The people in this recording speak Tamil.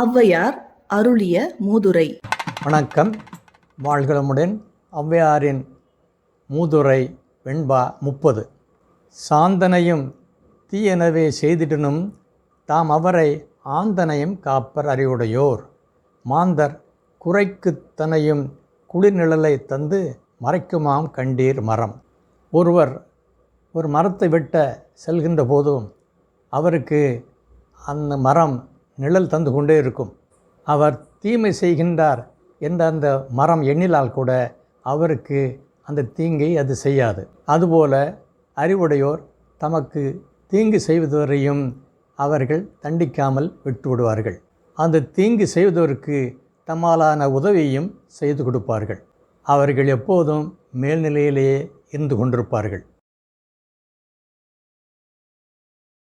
ஔவையார் அருளிய மூதுரை. வணக்கம். வாழ்களமுடன் ஔவையாரின் மூதுரை வெண்பா முப்பது. சாந்தனையும் தீயனவே செய்திடனும் தாம் அவரை ஆந்தனையும் காப்பர் அறிவுடையோர். மாந்தர் குறைக்குத்தனையும் குளிர்நிழலை தந்து மறைக்குமாம் கண்டீர் மரம். ஒருவர் ஒரு மரத்தை வெட்ட செல்கின்ற போதும் அவருக்கு அந்த மரம் நிழல் தந்து கொண்டே இருக்கும். அவர் தீமை செய்கின்றார் என்ற அந்த மரம் எண்ணிலால் கூட அவருக்கு அந்த தீங்கை அது செய்யாது. அதுபோல அறிவுடையோர் தமக்கு தீங்கு செய்வதுவரையும் அவர்கள் தண்டிக்காமல் விட்டுவிடுவார்கள் அந்த தீங்கு செய்வதற்கு தம்மாலான உதவியையும் செய்து கொடுப்பார்கள். அவர்கள் எப்போதும் மேல்நிலையிலேயே இருந்து கொண்டிருப்பார்கள்.